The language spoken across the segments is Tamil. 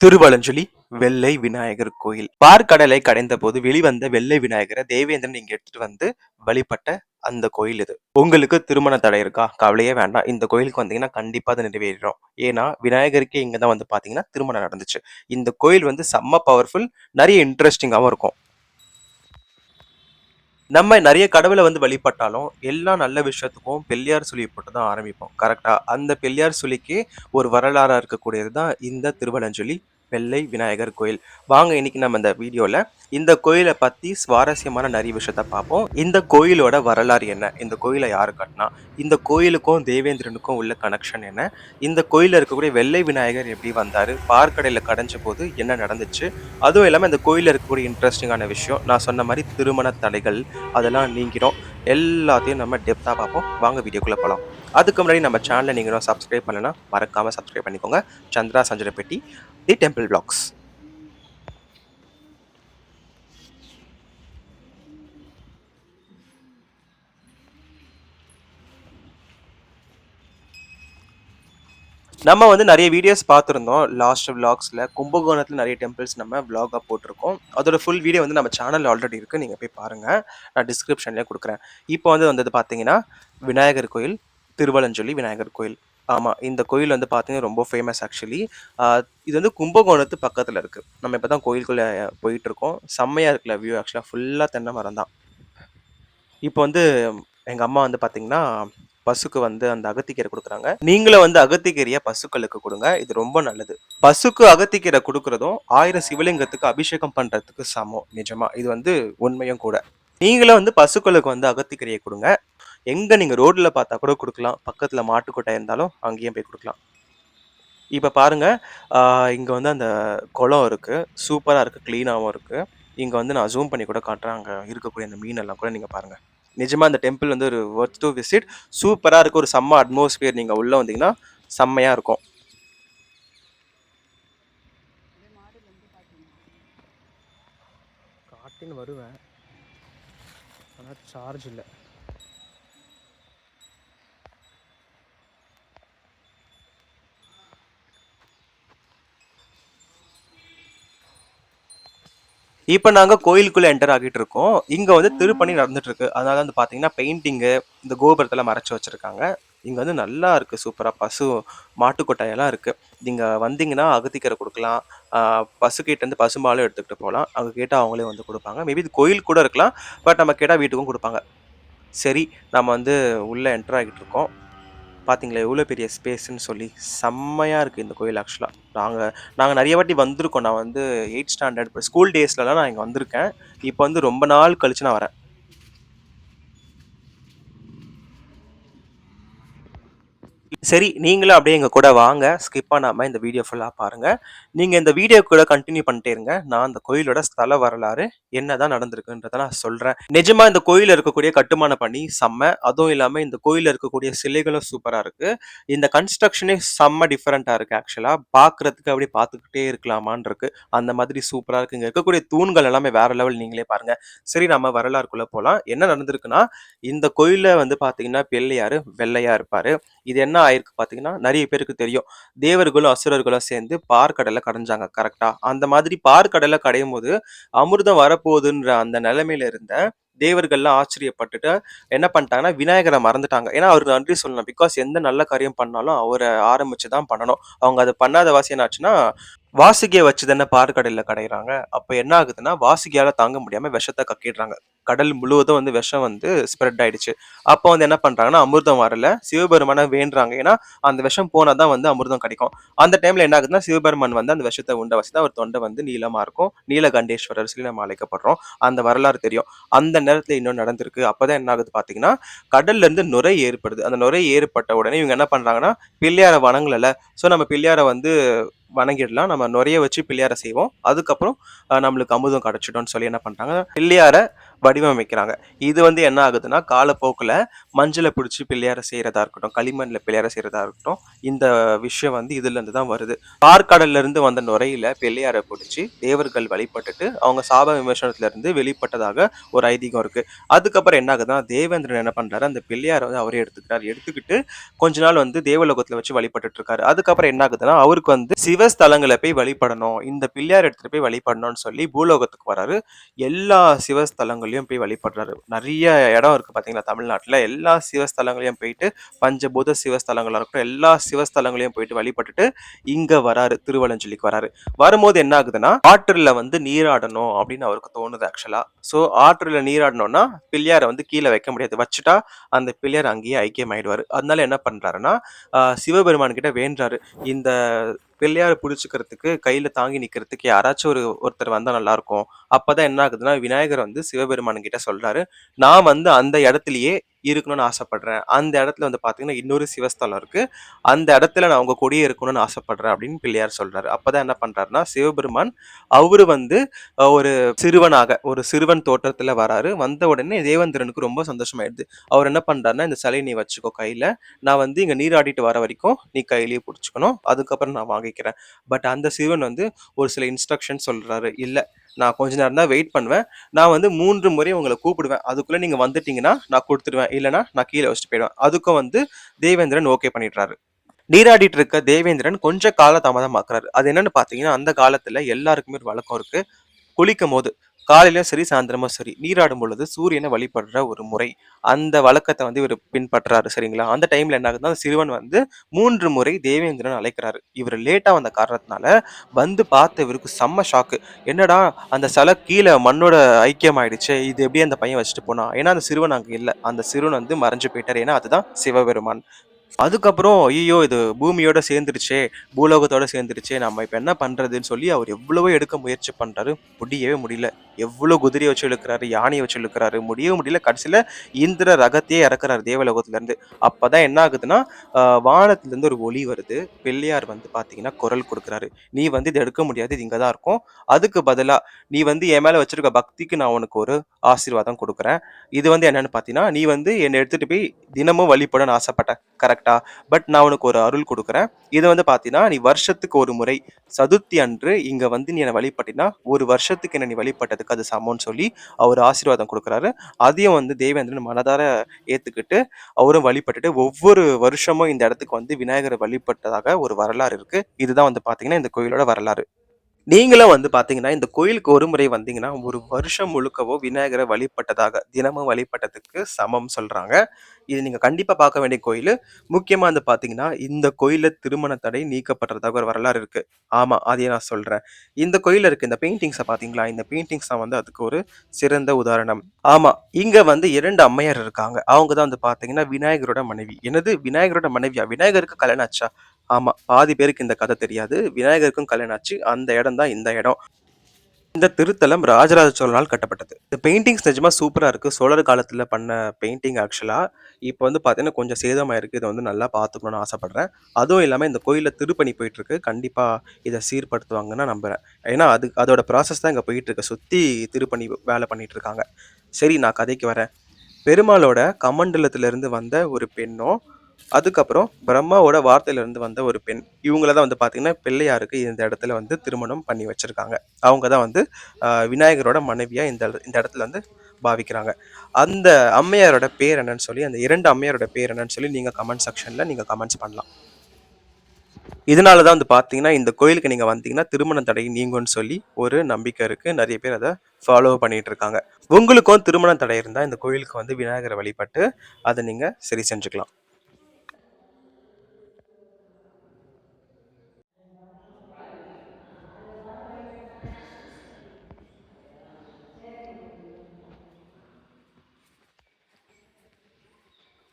திருவலஞ்சொலி வெள்ளை விநாயகர் கோயில். பார்க்கடலை கடைந்த போது வெளிவந்த வெள்ளை விநாயகரை தேவேந்திரன் இங்க எடுத்துட்டு வந்து வழிபட்ட அந்த கோயில் இது. உங்களுக்கு திருமண தடை இருக்கா? கவலையே வேண்டாம். இந்த கோயிலுக்கு வந்தீங்கன்னா கண்டிப்பா அது நிறைவேறும் ஏன்னா விநாயகருக்கே இங்க தான் வந்து பாத்தீங்கன்னா திருமணம் நடந்துச்சு. இந்த கோயில் வந்து செம்ம பவர்ஃபுல் நிறைய இன்ட்ரெஸ்டிங்காகவும் இருக்கும். நம்ம நிறைய கடவுளை வந்து வழிபட்டாலும் எல்லா நல்ல விஷயத்துக்கும் பெரியார் சுழியை போட்டு தான் ஆரம்பிப்போம். கரெக்டாக அந்த பெரியார் சொல்லிக்கு ஒரு வரலாறா இருக்கக்கூடியது தான் இந்த திருவலஞ்சொலி வெள்ளை விநாயகர் கோயில். வாங்க இன்னைக்கு நம்ம இந்த வீடியோல இந்த கோயிலை பத்தி சுவாரஸ்யமான நிறைய விஷயத்த பார்ப்போம். இந்த கோயிலோட வரலாறு என்ன? இந்த கோயிலை யாரு கட்டினா? இந்த கோயிலுக்கும் தேவேந்திரனுக்கும் உள்ள கனெக்ஷன் என்ன? இந்த கோயிலில் இருக்கக்கூடிய வெள்ளை விநாயகர் எப்படி வந்தாரு? பார்க்கடையில் கடைஞ்ச போது என்ன நடந்துச்சு? அதுவும் இல்லாமல் இந்த கோயிலில் இருக்கக்கூடிய இன்ட்ரெஸ்டிங்கான விஷயம் நான் சொன்ன மாதிரி திருமண தடைகள் அதெல்லாம் நீங்கிடும். எல்லாத்தையும் நம்ம டெப்த்தாக பார்ப்போம். வாங்க வீடியோக்குள்ளே போகலாம் அதுக்கு முன்னாடி நம்ம சேனலை நீங்கள் சப்ஸ்கிரைப் பண்ணலன்னா மறக்காமல் சப்ஸ்கிரைப் பண்ணிக்கோங்க. சந்திரா சஞ்சன பெட்டி தி டெம்பிள் பிளாக்ஸ் நம்ம வந்து நிறைய வீடியோஸ் பார்த்துருந்தோம். லாஸ்ட் விளாக்ஸில் கும்பகோணத்தில் நிறைய டெம்பிள்ஸ் நம்ம விளாகாக போட்டிருக்கோம். அதோட ஃபுல் வீடியோ வந்து நம்ம சேனலில் ஆல்ரெடி இருக்குது நீங்கள் போய் பாருங்கள் நான் டிஸ்கிரிப்ஷன்லேயே கொடுக்குறேன். இப்போ வந்து வந்தது பார்த்தீங்கன்னா விநாயகர் கோயில் திருவலஞ்சொல்லி விநாயகர் கோயில். ஆமாம் இந்த கோயில் வந்து பார்த்தீங்கன்னா ரொம்ப ஃபேமஸ் ஆக்சுவலி இது வந்து கும்பகோணத்து பக்கத்தில் இருக்குது நம்ம இப்போ தான் கோயிலுக்குள்ளே போயிட்டுருக்கோம். செம்மையாக இருக்குல்ல வியூ ஆக்சுவலாக ஃபுல்லாக தென்னை மரம் தான். இப்போ வந்து எங்கள் அம்மா வந்து பார்த்தீங்கன்னா பசுக்கு வந்து அந்த அகத்திக்கீரை கொடுக்குறாங்க. நீங்களும் வந்து அகத்திக்கீரையை பசுக்களுக்கு கொடுங்க. இது ரொம்ப நல்லது. பசுக்கு அகத்திக்கீரை கொடுக்குறதும் ஆயிரம் சிவலிங்கத்துக்கு அபிஷேகம் பண்ணுறதுக்கு சமம். நிஜமா. இது வந்து உண்மையும் கூட. நீங்களும் வந்து பசுக்களுக்கு வந்து அகத்திக்கீரையை கொடுங்க. எங்கே நீங்கள் ரோட்டில் பார்த்தா கூட கொடுக்கலாம். பக்கத்தில் மாட்டுக்கொட்டை இருந்தாலும் அங்கேயும் போய் கொடுக்கலாம். இப்போ பாருங்கள் இங்கே வந்து அந்த குளம் இருக்குது சூப்பராக இருக்குது க்ளீனாகவும் இருக்குது இங்கே வந்து நான் ஜூம் பண்ணி கூட காட்டுறேன். அங்கே இருக்கக்கூடிய அந்த மீனெல்லாம் கூட நீங்கள் பாருங்கள் நிஜமாக அந்த டெம்பிள் வந்து ஒரு ஒர்த் டு விசிட் சூப்பராக இருக்குது ஒரு செம்ம அட்மாஸ்பியர் நீங்கள் உள்ளே வந்தீங்கன்னா செம்மையாக இருக்கும். காட்டின்னு வருவேன். ஆனால் சார்ஜ் இல்லை. இப்போ நாங்கள் கோயிலுக்குள்ளே என்டர் ஆகிட்டு இருக்கோம். இங்கே வந்து திருப்பணி நடந்துட்டு இருக்கு அதனால வந்து பார்த்தீங்கன்னா பெயிண்டிங்கு இந்த கோபுரத்தில் மறைச்சி வச்சிருக்காங்க. இங்கே வந்து நல்லா இருக்குது சூப்பராக பசு மாட்டுக்கொட்டாயெல்லாம் இருக்குது நீங்கள் வந்தீங்கன்னா அகத்திக்கரை கொடுக்கலாம். பசுக்கிட்டேருந்து பசுக்கிட்ட பசும்பாலும் எடுத்துக்கிட்டு போகலாம். அங்கே கேட்டால் அவங்களே வந்து கொடுப்பாங்க. மேபி இது கோயில் கூட இருக்கலாம். பட் நம்ம கேட்டால் வீட்டுக்கும் கொடுப்பாங்க. சரி நம்ம வந்து உள்ளே என்டர் ஆகிட்டு இருக்கோம். பார்த்தீங்களா எவ்வளோ பெரிய ஸ்பேஸ்ன்னு சொல்லி செம்மையாக இருக்குது இந்த கோயில் ஆக்சுவலாக நாங்கள் நாங்கள் நிறைய வாட்டி வந்திருக்கோம். நான் வந்து எயிட் ஸ்டாண்டர்ட் இப்போ ஸ்கூல் டேஸ்லலாம் நான் இங்கே வந்திருக்கேன். இப்போ வந்து ரொம்ப நாள் கழிச்சு நான் வரேன். சரி நீங்களும் அப்படியே எங்கள் கூட வாங்க. ஸ்கிப் பண்ணாமல் இந்த வீடியோ ஃபுல்லாக பாருங்கள் நீங்கள் இந்த வீடியோ கூட கண்டினியூ பண்ணிட்டே இருங்க. நான் அந்த கோயிலோட ஸ்தல வரலாறு என்னதான் நடந்திருக்குன்றத நான் சொல்கிறேன் நிஜமாக இந்த கோயிலில் இருக்கக்கூடிய கட்டுமான பணி செம்ம. அதுவும் இல்லாமல் இந்த கோயிலில் இருக்கக்கூடிய சிலைகளும் சூப்பராக இருக்குது இந்த கன்ஸ்ட்ரக்ஷனே செம்ம டிஃப்ரெண்ட்டாக இருக்குது ஆக்சுவலாக பார்க்குறதுக்கு அப்படியே பார்த்துக்கிட்டே இருக்கலாமான் இருக்கு. அந்த மாதிரி சூப்பராக இருக்குது இங்கே இருக்கக்கூடிய தூண்கள் எல்லாமே வேற லெவல் நீங்களே பாருங்கள் சரி நம்ம வரலாறுக்குள்ளே போகலாம் என்ன நடந்திருக்குன்னா இந்த கோயிலில் வந்து பார்த்தீங்கன்னா பிள்ளையார் வெள்ளையாக இருப்பார். இது என்ன ஆயிருக்கு பார்த்தீங்கன்னா நிறைய பேருக்கு தெரியும். தேவர்களும் அசுரர்களும் சேர்ந்து பார்க்கடலை கடைஞ்சாங்க கரெக்டா அந்த மாதிரி பார்க்கடலை கடையும் போது அமிர்தம் வரப்போகுதுன்ற அந்த நிலைமையில இருந்த தேவர்கள்லாம் ஆச்சரியப்பட்டுட்டு என்ன பண்ணிட்டாங்கன்னா விநாயகரை மறந்துட்டாங்க. ஏன்னா அவர் நன்றி சொல்லணும். பிகாஸ் எந்த நல்ல காரியம் பண்ணாலும் அவரை ஆரம்பிச்சு தான் பண்ணணும். அவங்க அதை பண்ணாத வாசி என்னாச்சுன்னா வாசுகியை வச்சு தானே பார்க்கடலில் கடையிறாங்க. அப்போ என்ன ஆகுதுன்னா வாசுகியால தாங்க முடியாம விஷத்தை கக்கிடுறாங்க. கடல் முழுவதும் வந்து விஷம் வந்து ஸ்ப்ரெட் ஆயிடுச்சு. அப்போ வந்து என்ன பண்றாங்கன்னா அமிர்தம் வரல. சிவபெருமானை வேண்டுறாங்க. ஏன்னா அந்த விஷம் போனாதான் வந்து அமிர்தம் கிடைக்கும். அந்த டைம்ல என்ன ஆகுதுன்னா சிவபெருமான் வந்து அந்த விஷத்தை உண்ட வச்சு தான் ஒரு தொண்டை வந்து நீளமா இருக்கும். நீலகண்டேஸ்வரர் சொல்லி நம்ம அழைக்கப்படுறோம் அந்த வரலாறு தெரியும். அந்த நேரத்துல இன்னும் நடந்திருக்கு. அப்பதான் என்ன ஆகுது பாத்தீங்கன்னா கடல்ல இருந்து நுரை ஏற்படுது. அந்த நுரை ஏற்பட்ட உடனே இவங்க என்ன பண்றாங்கன்னா பிள்ளையார வணங்கல ஸோ நம்ம பிள்ளையார வந்து வணங்கிடலாம். நம்ம நுரைய வச்சு பிள்ளையாரை செய்வோம். அதுக்கப்புறம் நம்மளுக்கு அமுதம் கிடச்சிடும்னு சொல்லி என்ன பண்ணுறாங்க பிள்ளையார வடிவமைக்கிறாங்க. இது வந்து என்ன ஆகுதுன்னா காலப்போக்கில் மஞ்சளை பிடிச்சி பிள்ளையாரை செய்கிறதா இருக்கட்டும் களிமண்ணில் பிள்ளையாரை செய்கிறதா இருக்கட்டும் இந்த விஷயம் வந்து இதுலேருந்து தான் வருது. பார்க்கடல்லேருந்து வந்த நுரையில் பிள்ளையாரை பிடிச்சி தேவர்கள் வழிபட்டுட்டு அவங்க சாப விமர்சனத்துலேருந்து வெளிப்பட்டதாக ஒரு ஐதீகம் இருக்குது அதுக்கப்புறம் என்ன ஆகுதுன்னா தேவேந்திரன் என்ன பண்ணுறாரு அந்த பிள்ளையாரை வந்து அவரே எடுத்துக்கிறார். எடுத்துக்கிட்டு கொஞ்ச நாள் வந்து தேவலோகத்தில் வச்சு வழிபட்டுட்டு இருக்காரு. அதுக்கப்புறம் என்ன ஆகுதுன்னா அவருக்கு வந்து சிவ சிவஸ்தலங்களை போய் வழிபடணும். இந்த பிள்ளையார் எடுத்துட்டு போய் வழிபடணும்னு சொல்லி பூலோகத்துக்கு வராரு. எல்லா சிவஸ்தலங்களையும் போய் வழிபடுறாரு. நிறைய இடம் இருக்கு பார்த்தீங்களா தமிழ்நாட்டுல. எல்லா சிவஸ்தலங்களையும் போயிட்டு பஞ்சபூத சிவஸ்தலங்களா இருக்கட்டும், எல்லா சிவஸ்தலங்களையும் போயிட்டு வழிபட்டுட்டு இங்க வராரு. திருவலஞ்சலிக்கு வராரு. வரும்போது என்ன ஆகுதுன்னா, ஆற்றில் வந்து நீராடணும் அப்படின்னு அவருக்கு தோணுது ஆக்சுவலா. ஸோ ஆற்றில் நீராடணும்னா, பிள்ளையாரை வந்து கீழே வைக்க முடியாது. வச்சுட்டா அந்த பிள்ளையார் அங்கேயே ஐக்கியம் ஐக்கியமாயிடுவாரு. அதனால என்ன பண்றாருன்னா, சிவபெருமான் கிட்ட வேண்டுறாரு. இந்த பிள்ளையார புடிச்சுக்கிறதுக்கு, கையில தாங்கி நிக்கிறதுக்கு யாராச்சும் ஒரு ஒருத்தர் வந்தா நல்லாருக்கும். அப்பதான் என்ன ஆகுதுன்னா, விநாயகர் வந்து சிவபெருமான் கிட்ட சொல்றாரு, "நான் வந்து அந்த இடத்துலயே இருக்கணும்னு ஆசைப்படுறேன். அந்த இடத்துல வந்து பார்த்தீங்கன்னா, இன்னொரு சிவஸ்தலம் இருக்கு. அந்த இடத்துல நான் உங்க கூடயே இருக்கணும்னு ஆசைப்படுறேன்." அப்படின்னு பிள்ளையார் சொல்றாரு. அப்பதான் என்ன பண்றாருன்னா, சிவபெருமான் அவரு வந்து ஒரு சிறுவனாக, ஒரு சிறுவன் தோற்றத்துல வராரு. வந்த உடனே தேவேந்திரனுக்கு ரொம்ப சந்தோஷமாயிடுது. அவர் என்ன பண்றாருன்னா, "இந்த சிலையை நீ வச்சுக்கோ கையில. நான் வந்து இங்க நீராடிட்டு வர வரைக்கும் நீ கையிலேயே பிடிச்சிக்கணும் அதுக்கப்புறம் நான் வாங்கிக்கிறேன்." பட் அந்த சிறுவன் வந்து ஒரு சில இன்ஸ்ட்ரக்ஷன் சொல்றாரு. "இல்ல, நான் கொஞ்ச நேரம் தான் வெயிட் பண்ணுவேன். நான் வந்து மூன்று முறை உங்களை கூப்பிடுவேன். அதுக்குள்ளே நீங்கள் வந்துட்டீங்கன்னா, நான் கொடுத்துடுவேன் இல்லைனா நான் கீழே வச்சுட்டு போயிடுவேன்." அதுக்கும் வந்து தேவேந்திரன் ஓகே பண்ணிடுறாரு. நீராடிட்டு இருக்க தேவேந்திரன் கொஞ்சம் கால தாமதமாக்குறாரு. அது என்னன்னு பார்த்தீங்கன்னா, அந்த காலத்தில் எல்லாருக்குமே ஒரு வழக்கம் இருக்கு. குளிக்கும்போது, காலையிலும் சரி, சாயந்தரமும் சரி, நீராடும் பொழுது சூரியனை வழிபடுற ஒரு முறை. அந்த வழக்கத்தை வந்து இவர் பின்பற்றுறாரு சரிங்களா? அந்த டைம்ல என்ன ஆகுதுன்னா, அந்த சிறுவன் வந்து மூன்று முறை தேவேந்திரன் அழைக்கிறாரு. இவர் லேட்டா வந்த காரணத்தினால, வந்து பார்த்த இவருக்கு செம்ம ஷாக்கு. என்னடா அந்த சிலை கீழே மண்ணோட ஐக்கியமாயிடுச்சே! இது எப்படி அந்த பையன் வச்சுட்டு போனா ஏன்னா அந்த சிறுவன் அங்கே இல்லை அந்த சிறுவன் வந்து மறைஞ்சு போயிட்டார் ஏன்னா அதுதான் சிவபெருமான். அதுக்கப்புறம் ஐயோ இது பூமியோட சேர்ந்துருச்சே! பூலோகத்தோட சேர்ந்துருச்சே! நம்ம இப்போ என்ன பண்ணுறதுன்னு சொல்லி அவர் எவ்வளவோ எடுக்க முயற்சி பண்ணுறாரு முடியவே முடியல. எவ்வளோ குதிரைய வச்சு இழுக்கிறாரு யானையை வச்சு இழுக்கிறாரு முடியவே முடியல. கடைசியில் இந்திர ரகத்தையே இறக்குறாரு தேவலோகத்துலேருந்து அப்போ தான் என்ன ஆகுதுன்னா, வானத்துலேருந்து ஒரு ஒளி வருது. பிள்ளையார் வந்து பார்த்தீங்கன்னா, குரல் கொடுக்குறாரு "நீ வந்து இதை எடுக்க முடியாது. இது இங்கே தான் இருக்கும். அதுக்கு பதிலாக நீ வந்து என் மேலே வச்சிருக்க பக்திக்கு நான் உனக்கு ஒரு ஆசீர்வாதம் கொடுக்குறேன் இது வந்து என்னன்னு பார்த்தீங்கன்னா, நீ வந்து என்னை எடுத்துகிட்டு போய் தினமும் வழிபடன்னு ஆசைப்பட்ட. கரெக்ட்டா? பட் நான் உனக்கு ஒரு அருள் கொடுக்குறேன் இது வந்து பார்த்தீங்கன்னா, நீ வருஷத்துக்கு ஒரு முறை சதுர்த்தி அன்று இங்கே வந்து நீ என்னை வழிபட்டினா ஒரு வருஷத்துக்கு என்ன நீ வழிபட்டதுக்கு அது சமம்னு சொல்லி அவர் ஆசீர்வாதம் கொடுக்குறாரு அதையும் வந்து தேவேந்திரன் மனதார ஏற்றுக்கிட்டு அவரும் வழிபட்டுட்டு ஒவ்வொரு வருஷமும் இந்த இடத்துக்கு வந்து விநாயகரை வழிபட்டதாக ஒரு வரலாறு இருக்குது இதுதான் வந்து பார்த்தீங்கன்னா, இந்த கோயிலோட வரலாறு. நீங்களும் வந்து பார்த்தீங்கன்னா, இந்த கோயிலுக்கு ஒரு முறை வந்தீங்கன்னா, ஒரு வருஷம் முழுக்கவோ விநாயகரை வழிபட்டதாக, தினமும் வழிபட்டதுக்கு சமம் சொல்கிறாங்க இது நீங்கள் கண்டிப்பாக பார்க்க வேண்டிய கோயில் முக்கியமாக வந்து பார்த்தீங்கன்னா, இந்த கோயிலில் திருமண தடை நீக்கப்படுறதாக ஒரு வரலாறு இருக்கு. ஆமாம் அதையே நான் சொல்கிறேன் இந்த கோயிலில் இருக்க இந்த பெயிண்டிங்ஸை பார்த்தீங்களா? இந்த பெயிண்டிங்ஸ் தான் வந்து அதுக்கு ஒரு சிறந்த உதாரணம். ஆமாம் இங்கே வந்து இரண்டு அம்மையார் இருக்காங்க. அவங்க தான் வந்து பார்த்தீங்கன்னா, விநாயகரோட மனைவி. என்னது விநாயகரோட மனைவியா? விநாயகருக்கு கல்யாணம் ஆச்சா? ஆமா, பாதி பேருக்கு இந்த கதை தெரியாது. விநாயகருக்கும் கல்யாணம் ஆச்சு. அந்த இடம் தான் இந்த இடம். இந்த திருத்தலம் ராஜராஜ சோழனால் கட்டப்பட்டது. இந்த பெயிண்டிங்ஸ் நிஜமாக சூப்பராக இருக்குது சோழர் காலத்தில் பண்ண பெயிண்டிங் ஆக்சுவலாக இப்போ வந்து பார்த்தீங்கன்னா, கொஞ்சம் சேதமாயிருக்கு. இதை வந்து நல்லா பார்த்துக்கணும்னு ஆசைப்பட்றேன் அதுவும் இல்லாமல் இந்த கோயிலில் திருப்பணி போயிட்டுருக்கு. கண்டிப்பாக இதை சீர்படுத்துவாங்கன்னு நம்புகிறேன் ஏன்னா, அது அதோட ப்ராசஸ் தான் இங்கே போயிட்டுருக்கு. சுற்றி திருப்பணி வேலை பண்ணிகிட்ருக்காங்க இருக்காங்க. சரி, நான் கதைக்கு வரேன். பெருமாளோட கமண்டலத்திலிருந்து வந்த ஒரு பெண்ணும், அதுக்கப்புறம் பிரம்மாவோட வார்த்தையிலிருந்து வந்த ஒரு பெண். இவங்கள தான் வந்து பார்த்தீங்கன்னா, பிள்ளையாருக்கு இந்த இடத்துல வந்து திருமணம் பண்ணி வச்சுருக்காங்க அவங்க தான் வந்து விநாயகரோட மனைவியாக இந்த இந்த இடத்துல வந்து பாவிக்கிறாங்க. அந்த அம்மையாரோட பேர் என்னன்னு சொல்லி, அந்த இரண்டு அம்மையாரோட பேர் என்னன்னு சொல்லி நீங்கள் கமெண்ட் செக்ஷனில் நீங்கள் கமெண்ட்ஸ் பண்ணலாம். இதனால தான் வந்து பார்த்தீங்கன்னா, இந்த கோயிலுக்கு நீங்கள் வந்தீங்கன்னா, திருமண தடை நீங்கும்னு சொல்லி ஒரு நம்பிக்கை இருக்குது நிறைய பேர் அதை ஃபாலோ பண்ணிகிட்டு இருக்காங்க. உங்களுக்கும் திருமண தடை இருந்தால் இந்த கோயிலுக்கு வந்து விநாயகரை வழிபட்டு, அதை நீங்கள் சரி செஞ்சுக்கலாம்.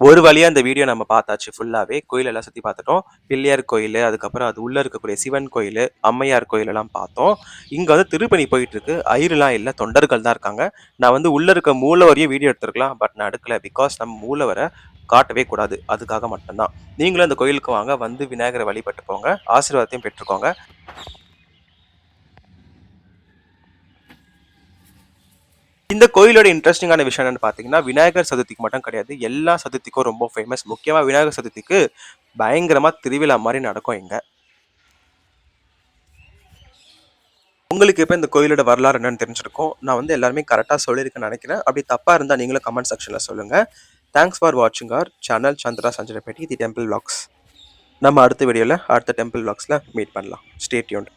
ஒரு வழியா அந்த வீடியோ நம்ம பார்த்தாச்சு ஃபுல்லாவே. கோயிலெல்லாம் சுத்தி பார்த்துட்டோம். பிள்ளையார் கோயில் அதுக்கப்புறம் அது உள்ள இருக்கக்கூடிய சிவன் கோயில் அம்மையார் கோயிலெல்லாம் பார்த்தோம். இங்க வந்து திருப்பணி போயிட்டுருக்கு. ஐயர்லாம் இல்லை தொண்டர்கள் தான் இருக்காங்க. நான் வந்து உள்ள இருக்க மூலவரையும் வீடியோ எடுத்திருக்கலாம். பட் நான் எடுக்கல. பிகாஸ் நம்ம மூலவரை காட்டவே கூடாது. அதுக்காக மட்டும்தான் நீங்களும் அந்த கோயிலுக்கு வாங்க. வந்து விநாயகரை வழிபட்டு போங்க. ஆசீர்வாதத்தையும் பெற்றுக்கோங்க. இந்த கோயிலோட இன்ட்ரெஸ்டிங்கான விஷயம் என்னன்னு பார்த்தீங்கன்னா, விநாயகர் சதுர்த்திக்கு மட்டும் கிடையாது. எல்லா சதுர்த்திக்கும் ரொம்ப ஃபேமஸ். முக்கியமா விநாயகர் சதுர்த்திக்கு பயங்கரமா திருவிழா மாதிரி நடக்கும் இங்கே உங்களுக்கு இப்போ இந்த கோயிலோட வரலாறு என்னன்னு தெரிஞ்சிருக்கும். நான் வந்து எல்லாருமே கரெக்டாக சொல்லியிருக்கேன்னு நினைக்கிறேன் அப்படி தப்பாக இருந்தால் நீங்களும் கமெண்ட் செக்ஷன்ல சொல்லுங்க. தேங்க்ஸ் ஃபார் வாட்சிங் our channel Chandra Sanjanapetti the temple vlogs. நம்ம அடுத்த வீடியோவில் அடுத்த டெம்பிள் vlogsல மீட் பண்ணலாம் ஸ்டேட்யூன்